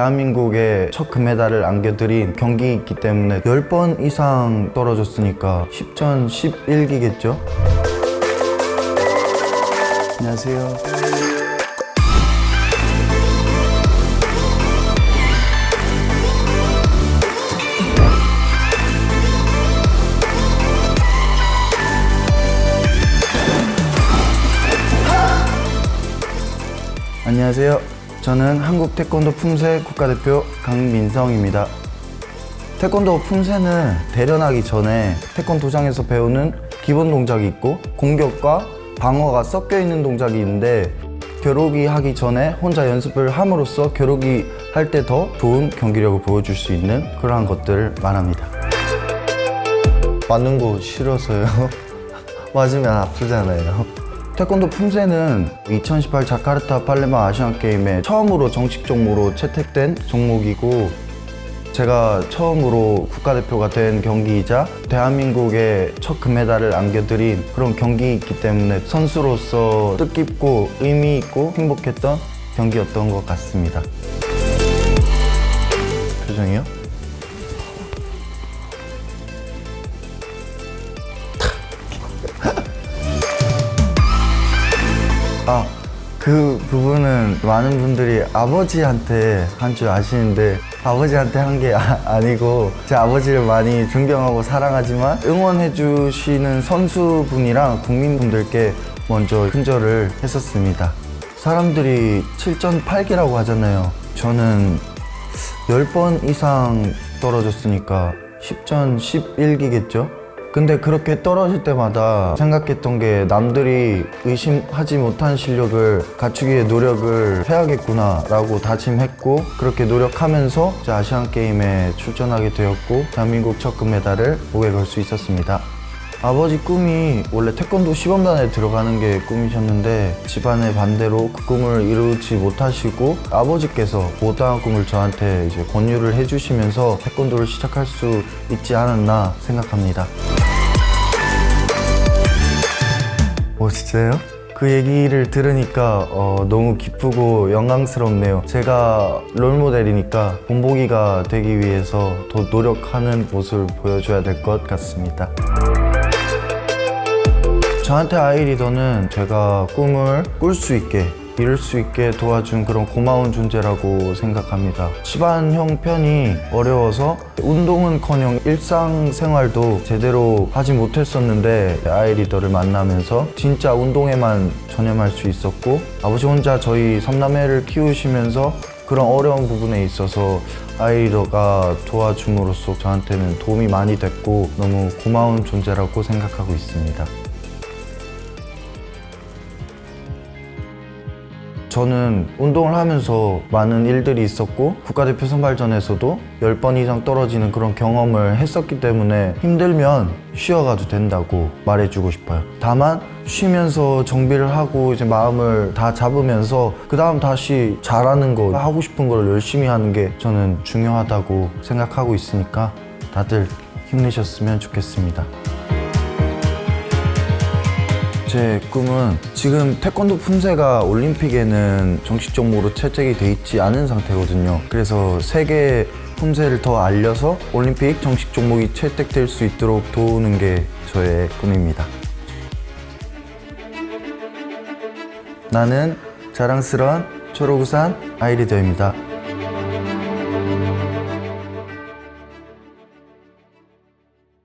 대한민국에 첫 금메달을 안겨드린 경기이기 때문에 10번 이상 떨어졌으니까 10전 11기겠죠? 안녕하세요. 안녕하세요. 저는 한국 태권도 품새 국가대표 강민성입니다. 태권도 품새는 대련하기 전에 태권도장에서 배우는 기본 동작이 있고 공격과 방어가 섞여 있는 동작이 있는데 겨루기 하기 전에 혼자 연습을 함으로써 겨루기 할 때 더 좋은 경기력을 보여줄 수 있는 그러한 것들을 말합니다. 맞는 거 싫어서요. 맞으면 아프잖아요. 태권도 품새는 2018 자카르타 팔레마 아시안 게임에 처음으로 정식 종목으로 채택된 종목이고 제가 처음으로 국가대표가 된 경기이자 대한민국에 첫 금메달을 안겨드린 그런 경기이기 때문에 선수로서 뜻깊고 의미 있고 행복했던 경기였던 것 같습니다. 표정이요? 아, 그 부분은 많은 분들이 아버지한테 한 줄 아시는데 아버지한테 한 게 아, 니고제 아버지를 많이 존경하고 사랑하지만 응원해 주시는 선수분이랑 국민분들께 먼저 큰절을 했었습니다. 사람들이 7전 8기라고 하잖아요. 저는 10번 이상 떨어졌으니까 10전 11기겠죠? 근데 그렇게 떨어질 때마다 생각했던 게 남들이 의심하지 못한 실력을 갖추기 위해 노력을 해야겠구나 라고 다짐했고 그렇게 노력하면서 이제 아시안 게임에 출전하게 되었고 대한민국 첫 금메달을 목에 걸 수 있었습니다. 아버지 꿈이 원래 태권도 시범단에 들어가는 게 꿈이셨는데 집안의 반대로 그 꿈을 이루지 못하시고 아버지께서 못다한 꿈을 저한테 이제 권유를 해주시면서 태권도를 시작할 수 있지 않았나 생각합니다. 오 진짜요? 그 얘기를 들으니까 어, 너무 기쁘고 영광스럽네요. 제가 롤모델이니까 본보기가 되기 위해서 더 노력하는 모습을 보여줘야 될 것 같습니다. 저한테 아이리더는 제가 꿈을 꿀 수 있게 이룰 수 있게 도와준 그런 고마운 존재라고 생각합니다. 집안 형편이 어려워서 운동은커녕 일상생활도 제대로 하지 못했었는데 아이 리더를 만나면서 진짜 운동에만 전념할 수 있었고 아버지 혼자 저희 삼남매를 키우시면서 그런 어려운 부분에 있어서 아이리더가 도와줌으로써 저한테는 도움이 많이 됐고 너무 고마운 존재라고 생각하고 있습니다. 저는 운동을 하면서 많은 일들이 있었고 국가대표 선발전에서도 10번 이상 떨어지는 그런 경험을 했었기 때문에 힘들면 쉬어가도 된다고 말해주고 싶어요. 다만 쉬면서 정비를 하고 이제 마음을 다 잡으면서 그 다음 다시 잘하는 거 하고 싶은 걸 열심히 하는 게 저는 중요하다고 생각하고 있으니까 다들 힘내셨으면 좋겠습니다. 제 꿈은 지금 태권도 품새가 올림픽에는 정식 종목으로 채택이 돼 있지 않은 상태거든요. 그래서 세계 품새를 더 알려서 올림픽 정식 종목이 채택될 수 있도록 도우는 게 저의 꿈입니다. 나는 자랑스러운 초록우산 아이리더입니다.